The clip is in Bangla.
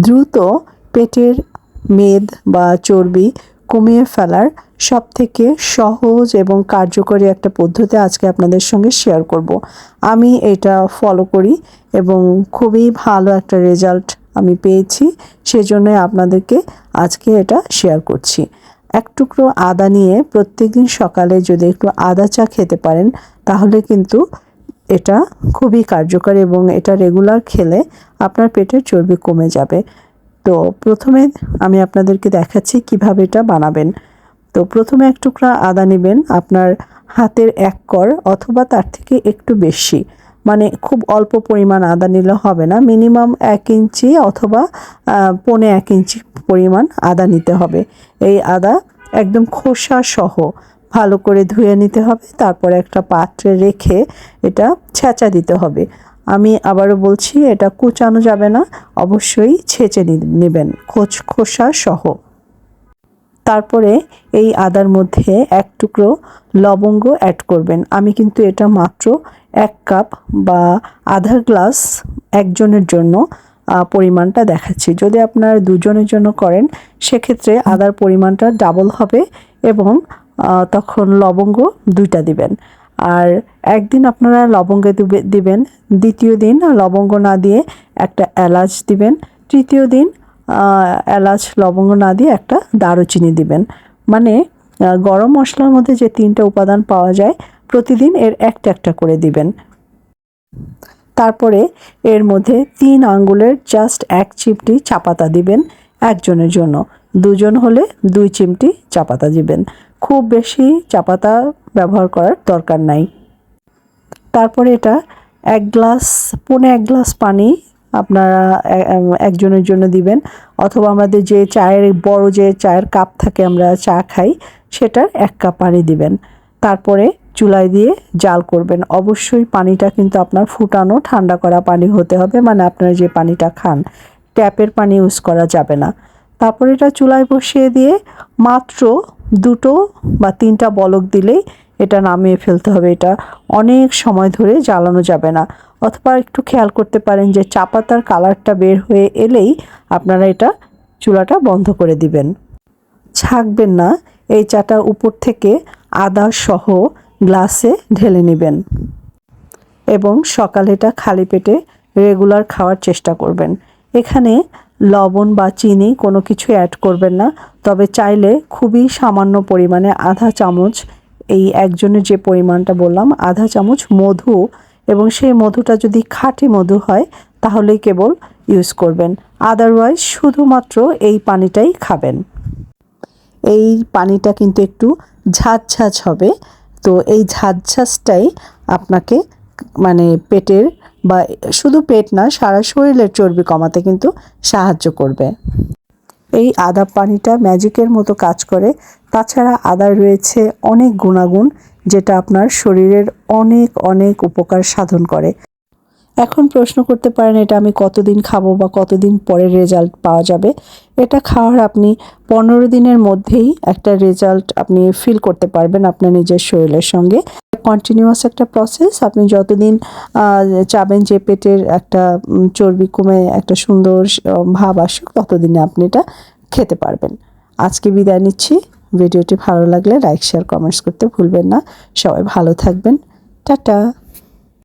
দ্রুত পেটের মেদ বা চর্বি কমিয়ে ফেলার সব থেকে সহজ এবং কার্যকরী একটা পদ্ধতি আজকে আপনাদের সঙ্গে শেয়ার করব। আমি এটা ফলো করি এবং খুবই ভালো একটা রেজাল্ট আমি পেয়েছি সেজন্য আপনাদেরকে আজকে এটা শেয়ার করছি। এক টুকরো আদা নিয়ে প্রত্যেকদিন সকালে যদি একটু আদা চা খেতে পারেন, তাহলে কিন্তু এটা খুবই কার্যকর এবং এটা রেগুলার খেলে আপনার পেটের চর্বি কমে যাবে। তো প্রথমে আমি আপনাদেরকে দেখাচ্ছি কীভাবে এটা বানাবেন। তো প্রথমে এক টুকরা আদা নেবেন আপনার হাতের এক কর অথবা তার থেকে একটু বেশি। মানে খুব অল্প পরিমাণ আদা নিলে হবে না, মিনিমাম এক ইঞ্চি অথবা পৌনে এক ইঞ্চি পরিমাণ আদা নিতে হবে। এই আদা একদম খোসা সহ ভালো করে ধুয়ে নিতে হবে, তারপরে একটা পাত্রে রেখে এটা ছেঁচা দিতে হবে। আমি আবারও বলছি, এটা কুচানো যাবে না, অবশ্যই ছেঁচে নেবেন, খোচ, খোসা সহ। তারপরে এই আদার মধ্যে এক টুকরো লবঙ্গ অ্যাড করবেন। আমি কিন্তু এটা মাত্র এক কাপ বা আধা গ্লাস একজনের জন্য পরিমাণটা দেখাচ্ছি। যদি আপনার দুজনের জন্য করেন, সেক্ষেত্রে আদার পরিমাণটা ডাবল হবে এবং তখন লবঙ্গ দুইটা দিবেন। আর একদিন আপনারা লবঙ্গ দিবে- দিবেন, দ্বিতীয় দিন লবঙ্গ না দিয়ে একটা এলাচ দিবেন, তৃতীয় দিন এলাচ, লবঙ্গ না দিয়ে একটা দারুচিনি দিবেন। মানে গরম মশলার মধ্যে যে তিনটা উপাদান পাওয়া যায়, প্রতিদিন এর একটা একটা করে দিবেন। তারপরে এর মধ্যে তিন আঙ্গুলের জাস্ট এক চিপটি চা পাতা দিবেন। একজনের জন্য। দুজন হলে দুই চিমটি চা পাতা দিবেন। খুব বেশি চা পাতা ব্যবহার করার দরকার নাই। তারপরে এটা এক গ্লাস, পৌনে এক গ্লাস পানি আপনারা একজনের জন্য দিবেন। অথবা আমাদের যে চায়ের, বড় যে চায়ের কাপ থাকে আমরা চা খাই, সেটার এক কাপ পানি দিবেন। তারপরে চুলায় দিয়ে জাল করবেন। অবশ্যই পানিটা কিন্তু আপনার ফুটানো, ঠান্ডা করা পানি হতে হবে। মানে আপনারা যে পানিটা খান ট্যাপের পানি ইউজ করা যাবে না। তারপর এটা চুলায় বসিয়ে দিয়ে মাত্র দুটো বা তিনটা বলক দিলেই এটা নামিয়ে ফেলতে হবে। এটা অনেক সময় ধরে জ্বালানো যাবে না। অথবা একটু খেয়াল করতে পারেন যে চা পাতার কালারটা বের হয়ে এলেই আপনারা এটা চুলাটা বন্ধ করে দিবেন। ছাকবেন না, এই চাটা উপর থেকে আদা সহ গ্লাসে ঢেলে নেবেন এবং সকালে এটা খালি পেটে রেগুলার খাওয়ার চেষ্টা করবেন। এখানে লবণ বা চিনি কোনো কিছু অ্যাড করবেন না, তবে চাইলে খুবই সামান্য পরিমাণে আধা চামচ এই একজনের যে পরিমাণটা বললাম, আধা চামচ মধু এবং সেই মধুটা যদি খাঁটি মধু হয়, তাহলেই কেবল ইউজ করবেন। আদারওয়াইজ শুধুমাত্র এই পানিটাই খাবেন। এই পানিটা কিন্তু একটু ঝাঁঝ হবে, তো এই ঝাঁঝ ঝাঁঝটাই আপনাকে মানে পেটের বা শুধু পেট না, সারা শরীরের চর্বি কমাতে কিন্তু সাহায্য করবে। এই আদা পানিটা ম্যাজিকের মতো কাজ করে। তাছাড়া আদার রয়েছে অনেক গুণাগুণ, যেটা আপনার শরীরের অনেক অনেক উপকার সাধন করে। এখন প্রশ্ন করতে পারেন, এটা আমি কতদিন খাব বা কতদিন পরে রেজাল্ট পাওয়া যাবে? এটা খাওয়ার আপনি পনেরো দিনের মধ্যেই একটা রেজাল্ট আপনি ফিল করতে পারবেন আপনার নিজের শরীরের সঙ্গে। কন্টিনিউয়াস একটা প্রসেস আপনি যতদিন চাবেন যে পেটের একটা চর্বি কমে, একটা সুন্দর ভাব আসুক, ততদিনে আপনি এটা খেতে পারবেন। আজকে বিদায় নিচ্ছি। ভিডিওটি ভালো লাগলে লাইক শেয়ার কমেন্টস করতে ভুলবেন না। সবাই ভালো থাকবেন। টাটা!